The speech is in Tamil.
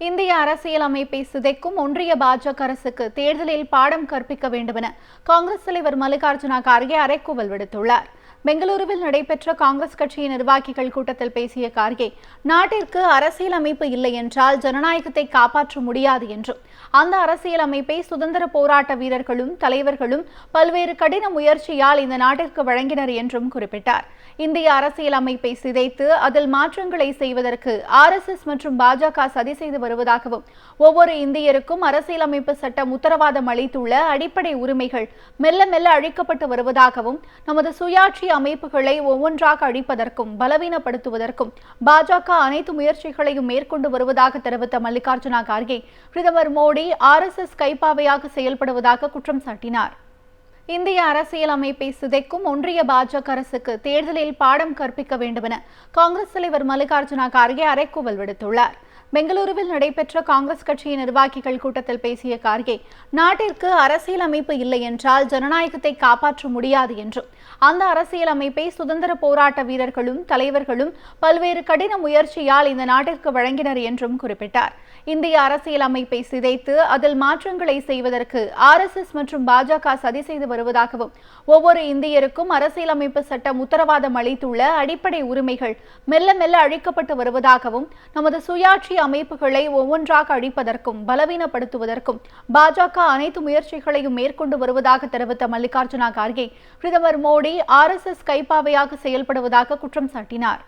இந்திய அரசியல் அமைப்பை சிதைக்கும் ஒன்றிய பாஜக அரசுக்கு தேர்தலில் பாடம் கற்பிக்க வேண்டுமென காங்கிரஸ் தலைவர் மல்லிகார்ஜுன கார்கே அறைக்கூவல் விடுத்துள்ளார். பெங்களூருவில் நடைபெற்ற காங்கிரஸ் கட்சியின் நிர்வாகிகள் கூட்டத்தில் பேசிய கார்கே நாட்டிற்கு அரசியல் அமைப்பு இல்லை என்றால் ஜனநாயகத்தை காப்பாற்ற முடியாது என்றும் அந்த அரசியல் அமைப்பை சுதந்திர போராட்ட வீரர்களும் தலைவர்களும் பல்வேறு கடின முயற்சியால் இந்த நாட்டிற்கு வழங்கினர் என்றும் குறிப்பிட்டார். இந்திய அரசியல் அமைப்பை சிதைத்து அதில் மாற்றங்களை செய்வதற்கு ஆர்எஸ்எஸ் மற்றும் பாஜக சதி செய்து வருவதாகவும் ஒவ்வொரு இந்தியருக்கும் அரசியலமைப்பு சட்டம் உத்தரவாதம் அளித்துள்ள அடிப்படை உரிமைகள் மெல்ல மெல்ல அழிக்கப்பட்டு வருவதாகவும் நமது சுயாட்சி அமைப்புகளை ஒவ்வொன்றாக அழிப்பதற்கும் பலவீனப்படுத்துவதற்கும் பாஜக அனைத்து முயற்சிகளையும் மேற்கொண்டு வருவதாக தெரிவித்த மல்லிகார்ஜுனா கார்கே பிரதமர் மோடி ஆர் எஸ் எஸ் கைப்பாவையாக செயல்படுவதாக குற்றம் சாட்டினார். இந்திய அரசியல் அமைப்பை சிதைக்கும் ஒன்றிய பாஜக அரசுக்கு தேர்தலில் பாடம் கற்பிக்க வேண்டுமென காங்கிரஸ் தலைவர் மல்லிகார்ஜுன கார்கே அறைக்கூவல் விடுத்துள்ளார். பெங்களூருவில் நடைபெற்ற காங்கிரஸ் கட்சியின் நிர்வாகிகள் கூட்டத்தில் பேசிய கார்கே நாட்டிற்கு அரசியல் அமைப்பு இல்லை என்றால் ஜனநாயகத்தை காப்பாற்ற முடியாது என்றும் அந்த அரசியல் அமைப்பை சுதந்திர போராட்ட வீரர்களும் தலைவர்களும் பல்வேறு கடின முயற்சியால் இந்த நாட்டிற்கு வழங்கினர் என்றும் குறிப்பிட்டார். இந்திய அரசியல் அமைப்பை சிதைத்து அதில் மாற்றங்களை செய்வதற்கு ஆர்எஸ்எஸ் மற்றும் பாஜக சதி செய்து வருவதாகவும் ஒவ்வொரு இந்தியருக்கும் அரசியலமைப்பு சட்டம் உத்தரவாதம் அளித்துள்ள அடிப்படை உரிமைகள் மெல்ல மெல்ல அழிக்கப்பட்டு வருவதாகவும் நமது சுயாட்சி அமைப்புகளை ஒவ்வொன்றாக அழிப்பதற்கும் பலவீனப்படுத்துவதற்கும் பாஜக அனைத்து முயற்சிகளையும் மேற்கொண்டு வருவதாக தெரிவித்த மல்லிகார்ஜுன கார்கே பிரதமர் மோடி ஆர்எஸ்எஸ் கைப்பாவையாக செயல்படுவதாக குற்றம் சாட்டினார்.